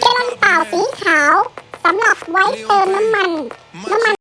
แกลลอนเปล่าสีขาวสำหรับไว้เติมน้ำมัน น้ำมัน